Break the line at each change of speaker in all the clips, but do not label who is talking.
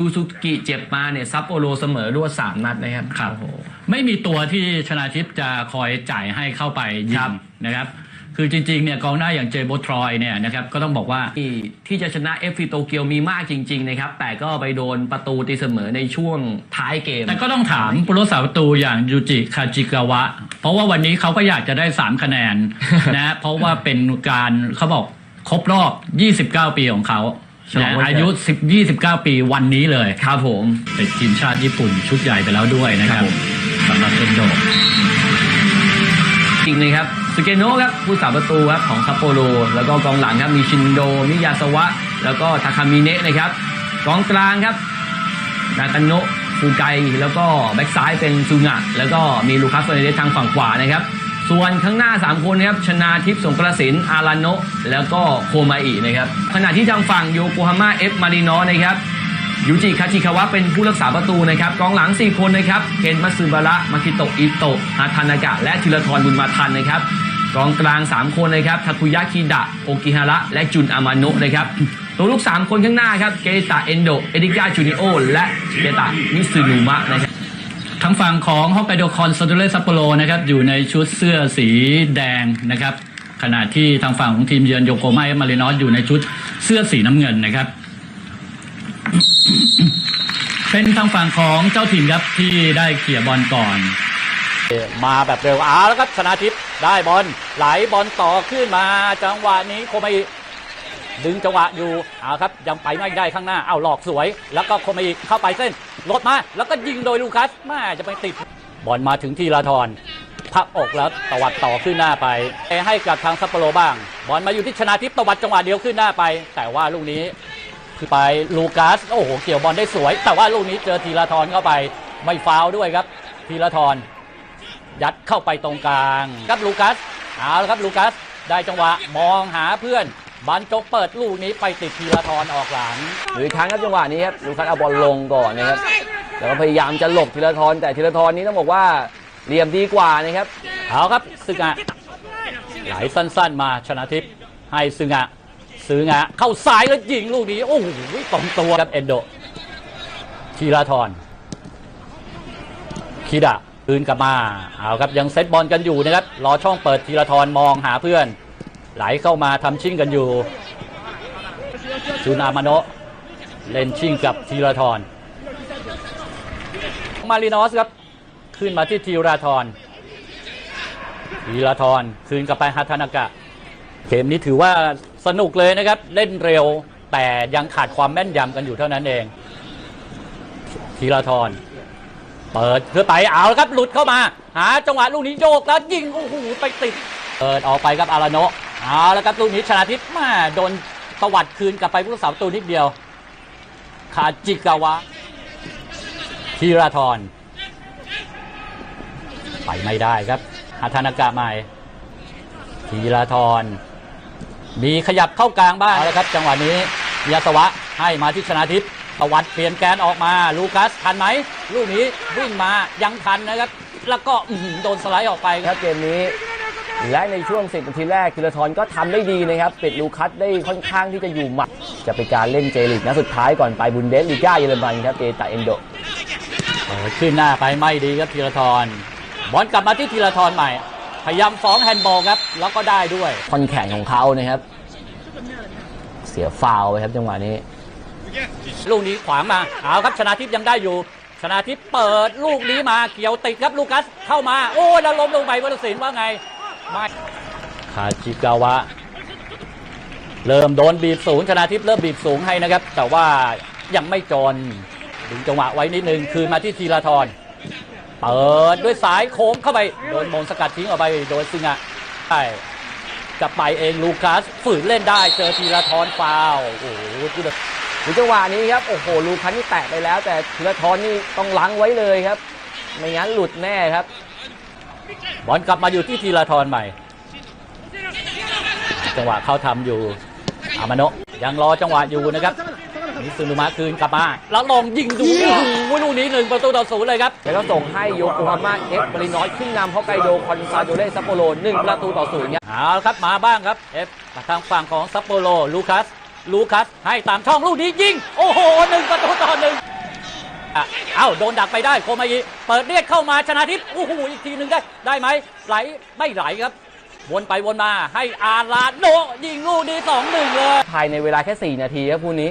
ซูซูกิเจ็บมาเนี่ยซัปโปโรเสมอรวดสามนัดนะครับ
ครับ
โอ้โห
ไม่มีตัวที่ชนาทิพย์จะคอยจ่ายให้เข้าไปยิ
ครั
ง
บ
นะครับ คือจริงๆเนี่ยกองหน้าอย่างเจโบทรอยเนี่ยนะครับก็ต้องบอกว่า
ที่ที่จะชนะเอฟซีโตเกียวมีมากจริง ๆ นะครับ แต่ก็ไปโดนประตูตีเสมอในช่วงท้ายเกม
แต่ก็ต้องถามผู้รักษาประตูอย่างยูจิคาจิกาวะ เพราะว่าวันนี้เขาก็อยากจะได้ 3 คะแนน นะ เพราะว่าเป็นการเขาบอกครบรอบ 29 ปีของเขา
ฉลอง
นะ
วันเกิด
อายุ 10 29 ปีวันนี้เลย
ครับผม
ติดทีมชาติญี่ปุ่นชุดใหญ่ไปแล้วด้วยนะครับ
ครับผม
สำหรับเอนโด
จริงเลยครับสเกโนะครับผู้สาประตูครับของซัปโปโรแล้วก็กองหลังครับมีชินโดมิยาสวะ แล้วก็ทาคามิเนะนะครับกองกลางครับนาตาโนะฟูไกแล้วก็แบ็กซ้ายเป็นซูงะแล้วก็มีลูคัสเฟอร์นันเดสทางฝั่งขวานะครับ ส่วนข้างหน้า 3 คนนะครับชนาทิพย์สงกระสินอาราโนแล้วก็โคมาอินะครับขณะที่ทางฝั่งโยโกฮาม่าเอฟมารินอนะครับยูจิคาจิคาวะเป็นผู้รักษาประตูนะครับกองหลัง 4 คนนะครับเคนมัตสึบาระมาคิโตะอิโตะฮาทานากะ และธีรทรบุญมาทันนะครับกองกลาง 3 คนนะครับทาคุยะคิดะโอกิฮาระและจุนอามาโนะนะครับตัวลูก 3 คนข้างหน้าครับเกตะเอนโดเอดิกาจูนิโอและเกตะมิซึนุมะนะครับ
ทางฝั่งของฮอกไกโดคอนซาโดเรซัปโปโรนะครับอยู่ในชุดเสื้อสีแดงนะครับ ขณะที่ทางฝั่งของทีมเยือนโยโกมาเอมารินอสอยู่ในชุดเสื้อสีน้ำเงินนะครับ เป็นทางฝั่งของเจ้าถิ่นครับที่ได้เขี่ยบอลก่อน
มาแบบเร็วเอาแล้วครับชนะทิพย์ได้บอลไหลบอลต่อขึ้นมาจังหวะนี้โคมา ดึงจังหวะอยู่เอาครับยังไปไม่ได้ข้างหน้าเอาหลอกสวย แล้วก็คมาอิเข้าไปเส้นลดมา แล้วก็ยิงโดยลูคัสแม่จะไปติดบอลมาถึงทีละทรพักอกแล้วตวัดต่อขึ้นหน้าไปให้กับทางซัปโปโรบ้าง บอลมาอยู่ที่ชนะทิพย์ตวัดจังหวะเดียวขึ้นหน้าไป แต่ว่าลูกนี้คือไปลูกัสโอ้โหเกี่ยวบอลได้สวย แต่ว่าลูกนี้เจอทีละทรเข้าไปไม่ฟาวด้วยครับ ทีละทรยัดเข้าไปตรงกลางครับลูกัสเอาละครับลูกัสได้จังหวะมองหาเพื่อน บันจกเปิดลูกนี้ไปติดทีละทรออกหลัง
หรืออีกครั้งครับจังหวะนี้ครับลูคัสเอาบอลลงก่อนนะครับแล้วก็พยายามจะหลบธีรทรแต่ธีรทรนี้ต้องบอกว่าเหลี่ยมดีกว่านะครับ
เอาครับซึงะไหลสั้นๆมาชนะทิพย์ให้ซึงะซึงะเข้าซ้ายแล้วยิงลูกนี้โอ้โหตรงตัวครับเอนโดทีละทรคิดะคืนกลับมาเอาครับยังเซตบอลกันอยู่นะครับรอช่องเปิดทีละทรมองหาเพื่อน ไหลเข้ามาทำชิ่งกันอยู่จูนามาโนเล่นชิ่งกับทีละทรมารินอสครับ ขึ้นมาที่ทีราทรทีราทรคืนกลับไปฮัทานากะเกมนี้ถือว่าสนุกเลยนะครับ เล่นเร็วแต่ยังขาดความแม่นยำกันอยู่เท่านั้นเองทีราทรเปิดเพื่อไปเอาละครับหลุดเข้ามา หาจังหวะลูกนี้โยกแล้วยิงโอ้โหไปติดเปิดออกไปครับอาราโนะ เอาแล้วครับลูกนี้ชนะทิพย์มาโดนตวัดคืนกลับไปผู้รักษาประตูนิดเดียว คาจิกาวะทีราทรไปไม่ได้ครับหาธนากะใหม่ทีละทรมีขยับเข้ากลางบ้างเอาละครับ จังหวะนี้ยาสวะให้มาที่ชนะทิพย์ตวัดเปลี่ยนแกนออกมาลูคัสทันไหมลูกนี้วิ่งมายังทันนะครับ แล้วก็โดนสไลด์ออกไปค
รับเกมนี้ และในช่วง10นาทีแรกธีรทรก็ทำได้ดีนะครับปิดลูคัสได้ค่อนข้างที่จะอยู่หมัด จะเป็นการเล่นเจลิกนัดสุดท้ายก่อนไปบุนเดสลีก้าเยอรมันครับเอตาเอนโด
เปิดขึ้นหน้าไปไม่ดีครับธีรทรบอลกลับมาที่ธีรทรใหม่ พยายามฟ้องแฮนด์บอลครับแล้วก็ได้ด้วย
คอนแข่งของเขานะครับ เสียฟาวล์ไปครับจังหวะนี้
ลูกนี้ขวางมาเอาครับชนะทิพย์ยังได้อยู่ชนะทิพย์เปิดลูกนี้มาเกี่ยวติดครับลูกัสเข้ามา โอ้แล้วล้มลงไปวรศิลป์ว่าไงไม่ คาจิกาวะ เริ่มโดนบีบสูงชนะทิพย์เริ่มบีบสูงให้นะครับ แต่ว่ายังไม่จนดึงจังหวะไว้นิดนึง คืนมาที่ทีละทรเปิดด้วยสายโค้งเข้าไป โดนมงสกัดทิ้งออกไปโดยซิงะใช่จะไปเองลูคัสฝืนเล่นได้เจอทีละทรฟาวล์โอ้โหกูเด
ดูจังหวะนี้ครับโอ้โหลูคัสนี่แตะไปแล้ว แต่ธีรทรนี่ต้องล้างไว้เลยครับ ไม่งั้นหลุดแน่ครับ
บอลกลับมาอยู่ที่ทีละทรใหม่ จังหวะเขาทำอยู่ อามาโนะยังรอจังหวะอยู่นะครับมิซึนุมะคืนกลับมา แล้วลองยิงดูโอ้โหลูกนี้หนึ่งประตูต่อศูนย์เลยครับ
แล้วก็ส่งให้โยโกฮาม่าเอฟมารินอสขึ้นนำฮอกไกโดคอนซาโดเรซัปโปโรหนึ่งประตูต่อศูนย์ครับ
เอาละครับมาบ้างครับเอฟทางฝั่งของซัปโปโรลูคัสลูคัสให้ตามช่องลูกนี้ยิง โอ้โหหนึ่งประตูต่อหนึ่ง อะเอ้าโดนดักไปได้โคมายิเปิดเรียกเข้ามาชนะทิพย์โอ้โหอีกทีหนึ่งได้ได้ไหมไหลไม่ไหลครับ วนไปวนมาให้อาราโดยิงลูกดีสองหนึ่งเลย
ภายในเวลาแค่ 4 นาทีครับคู่นี้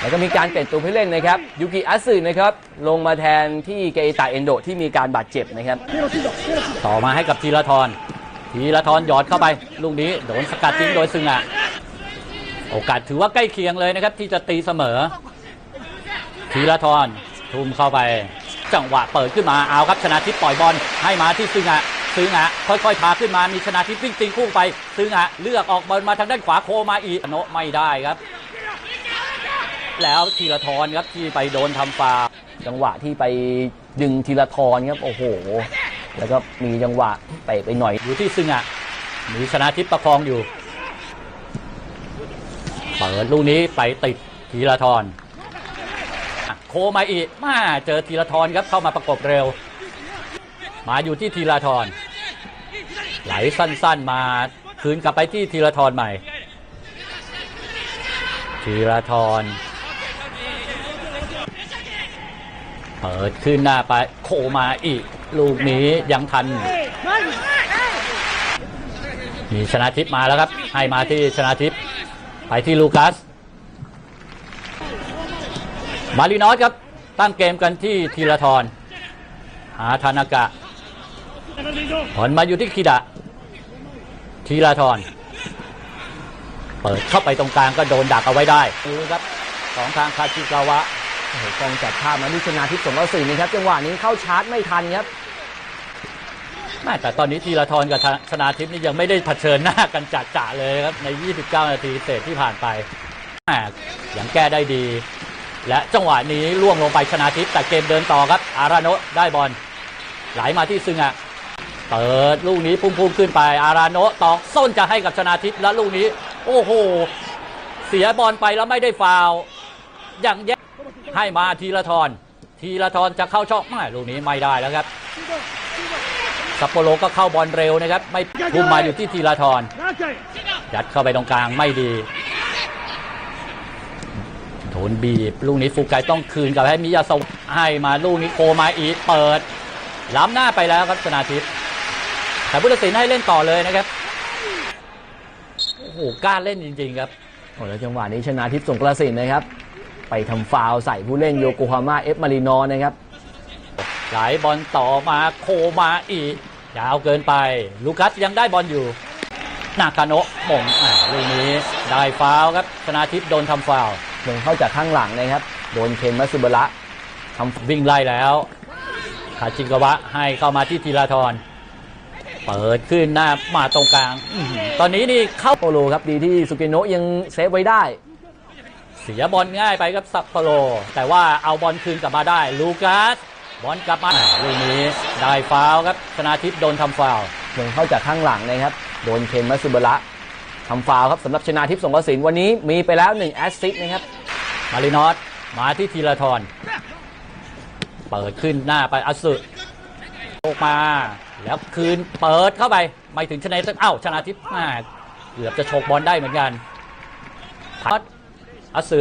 แล้วก็มีการเปลี่ยนตัวผู้เล่นนะครับยูกิอัตสึนะครับ ลงมาแทนที่เกอิตะเอนโดที่มีการบาดเจ็บนะครับ
ต่อมาให้กับธีรทรธีรทรหยอดเข้าไปลูกนี้โดนสกัดทิ้งโดยซึงอะโอกาสถือว่าใกล้เคียงเลยนะครับที่จะตีเสมอ ธีรทรทุ่มเข้าไป จังหวะเปิดขึ้นมาเอาครับชนะทิพย์ปล่อยบอลให้มาที่ซึ่งอะซึงอะค่อยๆพาขึ้นมามีชนะทิพย์วิ่งตีคู่ไปซึงอะเลือกออกบอลมาทางด้านขวาโคมาอีโนไม่ได้ครับ แล้วธีรทรครับที่ไปโดนทำฟาว
จังหวะที่ไปดึงทีละทอนครับโอ้โห แล้วก็มีจังหวะเตะไปหน่อย
อยู่ที่ซึ่งอะมีชนะทิพย์ประคองอยู่เปิดลูกนี้ไปติดธีรทร คมาอีกมาเจอธีรทรครับเข้ามาประกบเร็ว มาอยู่ที่ธีรทรไหลสั้นๆมาคืนกลับไปที่ธีรทรใหม่ธีรทรเปิดขึ้นหน้าไปโคมาอีก ลูกนี้ยังทันมีชนะทิพมาแล้วครับ ให้มาที่ชนะทิพไปที่ลูคัส มารินอสครับ ตั้งเกมกันที่ธีรทรหาธนากะผลมาอยู่ที่คิดะธีรทรเปิดเข้าไปตรงกลางก็โดนดักเอาไว้ได้ดูครับของทางคาชิกาวะ
โอ้โหกองจัดภาพมาที่ชนะทิพย์สงกระสีนะครับจังหวะนี้เข้าชาร์จไม่ทันครับ
แม่แต่ตอนนี้ธีรทรกับชนาทิพย์นี่ยังไม่ได้เผชิญหน้ากันจัดๆเลยครับใน 29 นาทีเศษที่ผ่านไปแม่ยังแก้ได้ดี และจังหวะนี้ล่วงลงไปชนาทิพย์แต่เกมเดินต่อครับ อาราโนะได้บอลไหลมาที่ซึงอะเปิดลูกนี้พุ่งๆขึ้นไป อาราโนะตอกส้นจะให้กับชนาทิพย์แล้วลูกนี้ โอ้โห เสียบอลไปแล้วไม่ได้ฟาวล์อย่างแย่ให้มาทีละทรทีละทรจะเข้าช่องไม่ลูกนี้ไม่ได้แล้วครับซัปโปโรก็เข้าบอลเร็วนะครับ ไม่พุ่มมาอยู่ที่ทีลาทรยัดเข้าไปตรงกลางไม่ดี โดนบีบ ลูกนี้ฟูไกต้องคืนกลับให้มิยาสวะให้มาลูกนี้โคมาอีกเปิด ล้ำหน้าไปแล้วครับชนาทิพย์แต่ผู้ตัดสินให้เล่นต่อเลยนะครับ โอ้โหกล้าเล่นจริง ๆ ครับ
โอ้แล้วจังหวะนี้ชนะทิพย์สงกระสินนะครับ ไปทำฟาวล์ใส่ผู้เล่นโยโกฮาม่าเอฟมารินอร์นะครับ
ไหลบอลต่อมาโคมาอีกยาวเกินไป ลูคัสยังได้บอลอยู่นาคาโนะหม่งอะลูกนี้ได้ฟาวล์ครับชนาทิพย์โดนทำฟาว ล์
ลงเข้าจากข้างหลังนะครับ โดนเคนมัตสึบะระทำ
วิ่งไล่แล้ว คาจิงกวะให้เข้ามาที่ธีราธรเปิดขึ้นหน้ามาตรงกลางอื้อหือตอนนี้นี่เข้า
โปโลครับดีที่สุเกโนะยังเซฟไว้ได้
เสียบอลง่ายไปครับซัปโปโรแต่ว่าเอาบอลคืนกลับมาได้ ลูกัสบอลกลับมาลูกนี้ได้ฟาวล์ครับชนาทิพย์โดนทำฟาวล์
ลงเข้าจากข้างหลังนะครับ โดนเคนมัตสึบะระ ทำฟาวครับสำหรับชนาทิพย์สงกระสินวันนี้มีไปแล้ว1แอสซิสต์นะครับ
มารินอสมาที่ธีรทรเปิดขึ้นหน้าไปอัสสึออกมา แล้วคืนเปิดเข้าไป ไม่ถึงชนะทิพย์เอ้าชนะทิพย์ม่เกือบจะโฉกบอลได้เหมือนกันพัดอัสสึ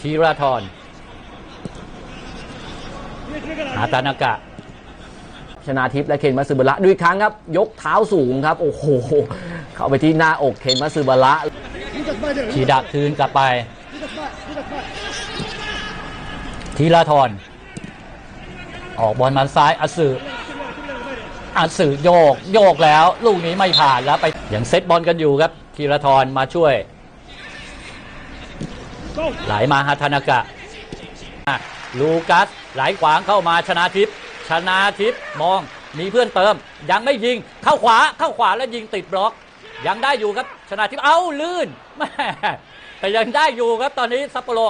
ธีรทรอาตานากะ
นาทิพย์และเคนมัตสึบะระดูอีกครั้งครับ ยกเท้าสูงครับ โอ้โห เข้าไปที่หน้าอกเคนมัตสึบะระ
ทีดะคืนกลับไป ทีละทรออกบอลมาซ้ายอัสสึอัสสึโยกโยกแล้ว ลูกนี้ไม่ผ่านแล้วไปยังเซตบอลกันอยู่ครับทีละทรมาช่วย ไหลมาฮาทานากะลูกัสไหลขวางเข้ามาชนะทิพย์ ชนะทิพย์มองมีเพื่อนเติม ยังไม่ยิงเข้าขวาเข้าขวาแล้วยิงติดบล็อก ยังได้อยู่ครับชนะทิพย์เอ้าลื่นแม่แต่ยังได้อยู่ครับตอนนี้ซัปโปโร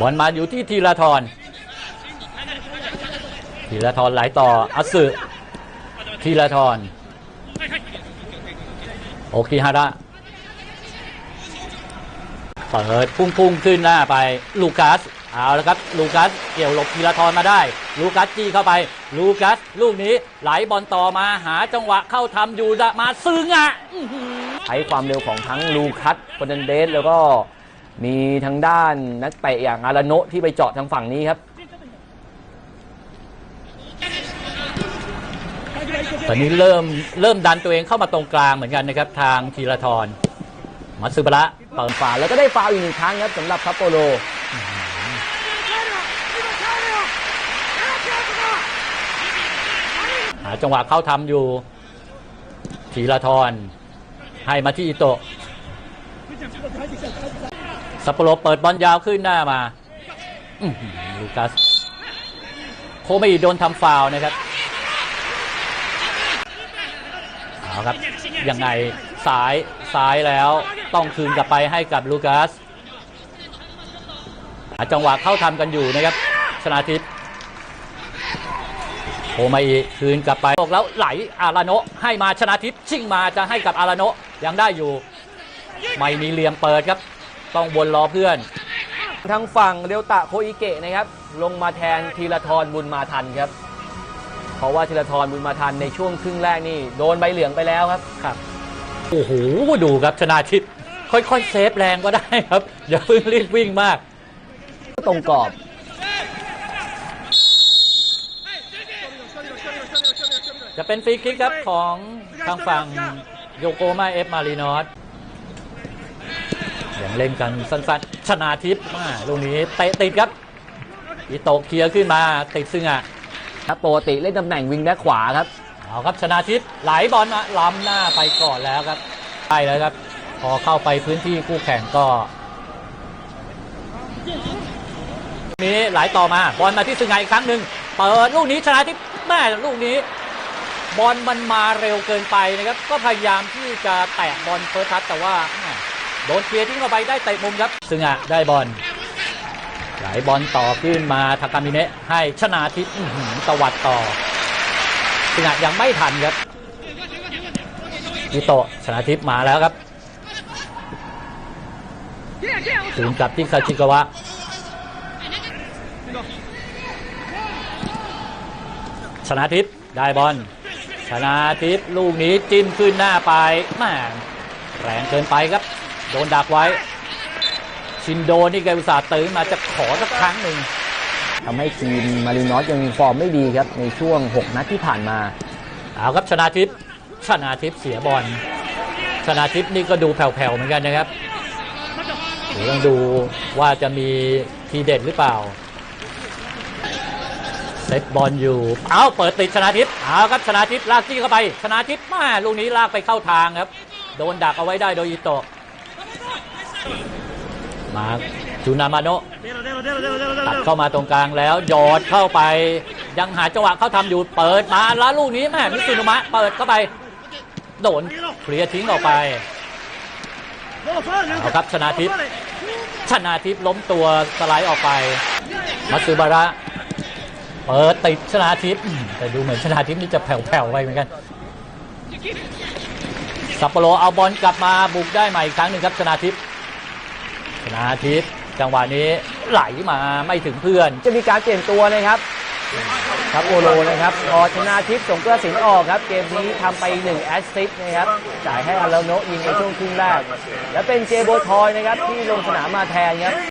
บอลมาอยู่ที่ทีละทรทีละทรไหลต่ออัสึทีละทรโอคิฮาระเปิดพุ่งๆขึ้นหน้าไปลูกัส เอาละครับลูกัสเกี่ยวหลบทีละทรมาได้ ลูกัสจี้เข้าไป ลูกัส ลูกนี้ไหลบอลต่อมาหาจังหวะเข้าทำอยู่ดะมาซึงอะ
ใช้ความเร็วของทั้งลูคัสโคเดนเดสแล้วก็มีทางด้านนักเตะอย่างอาราโนะที่ไปเจาะทางฝั่งนี้ครับ
ตอนนี้เริ่มเริ่มดันตัวเองเข้ามาตรงกลางเหมือนกันนะครับทางธีรทรมัตสึบะระ
เปิดฝาแล้วก็ได้ฟาวอีกหนึ่งครั้งครับสำหรับซัปโปโร
หา จังหวะเข้าทำอยู่ธีรทรให้มาที่อิโตะซัปโปโรเปิดบอลยาวขึ้นหน้ามาลูกัสโคไม่โดนทำฟาวนะครับเอาครับยังไงสายซ้ายแล้วต้องคืนกลับไปให้กับลูกัสจังหวะเข้าทำกันอยู่นะครับชนาทิพย์ โอมาคืนกลับไปตกแล้วไหลอาราโนะให้มาชนะทิพย์ชิ่งมาจะให้กับอาราโนะยังได้อยู่ ไม่มีเหลี่ยมเปิดครับ ต้องวนรอเพื่อน
ทางฝั่งเดลตะโคอิเกะนะครับ ลงมาแทนธีรทรบุญมาทันครับ เพราะว่าธีรทรบุญมาทันในช่วงครึ่งแรกนี่โดนใบเหลืองไปแล้วครับ
ครับโอ้โหดูครับชนะทิพย์ค่อยๆเซฟแรงก็ได้ครับ อย่าเพิ่งรีบวิ่งมาก
ตรงกรอบ
จะเป็นฟรีคิกครับของทางฝั่งโยโกมาเอฟมารีนอสยังเล่นกันสั้นๆ ชนาทิพย์มาลูกนี้เตะติดครับอิโตะเคลียร์ขึ้นมาติดซึ่งอะ
ครับปกติเล่นตำแหน่งวิงแบ็คขวาครับ
เอาครับชนาทิพย์ไหลบอลมาล้ำหน้าไปก่อนแล้วครับใช่แล้วครับ พอเข้าไปพื้นที่คู่แข่งก็นี้ไหลต่อมาบอลมาที่สึงไงอีกครั้งหนึ่งเปิดลูกนี้ชนะทิพย์แม่ลูกนี้ บอลมันมาเร็วเกินไปนะครับ ก็พยายามที่จะแตะบอลเฟิร์สทัชแต่ว่าโดนเคลียร์ทิ้งเข้าไปได้เตะมุมครับ ซึงอะได้บอลไหลบอลต่อขึ้นมาทากามิเนะให้ชนาทิพย์ตวัดต่อซึ่งอะยังไม่ทันครับอิโตะชนะทิพย์มาแล้วครับถึงกลับที่คาชิกาวะชนะทิพย์ได้บอล ชนะทิพย์ลูกนี้จิ้มขึ้นหน้าไปแม่แรงเกินไปครับ โดนดักไว้ ชินโดนี่แกอุตส่าห์ตื่นมาจะขอสักครั้งหนึ่ง
ทำให้ทีมมารินอสยังฟอร์มไม่ดีครับ ในช่วง 6 นัดที่ผ่านมา
เอาครับชนะทิพย์ชนะทิพย์เสียบอลชนะทิพย์นี่ก็ดูแผ่วๆเหมือนกันนะครับเดี๋ยวต้องดูว่าจะมีทีเด็ดหรือเปล่า เซตบอลอยู่ เอาเปิดติดชนะทิพย์เอาครับชนะทิพย์ลากจี้เข้าไป ชนะทิพย์มาลูกนี้ลากไปเข้าทางครับ โดนดักเอาไว้ได้โดยอิโตะมาจูนามาโนะตัดเข้ามาตรงกลางแล้วหยอดเข้าไป ยังหาจังหวะเข้าทำอยู่เปิดมาแล้วลูกนี้แม่มิสุนุมะเปิดเข้าไป โดนเคลียร์ทิ้งออกไปเอาครับชนะทิพย์ชนะทิพย์ล้มตัวสไลด์ออกไป มัตสึบาระ เปิดติดชนะทิพย์อืมแต่ดูเหมือนชนะทิพย์นี่จะแผ่วๆไปเหมือนกันซัปโปโรเอาบอลกลับมาบุกได้ใหม่อีกครั้งหนึ่งครับชนะทิพย์ชนะทิพย์จังหวะนี้ไหลมาไม่ถึงเพื่อน
จะมีการเปลี่ยนตัวนะครับครับโอโลนะครับพอชนะทิพย์สงกระสินออกครับ เกมนี้ทำไป 1 แอสซิสต์นะครับ จ่ายให้อาราโนะยิงในช่วงครึ่งแรก และเป็นเจโบทอยนะครับที่ลงสนามมาแทนครับ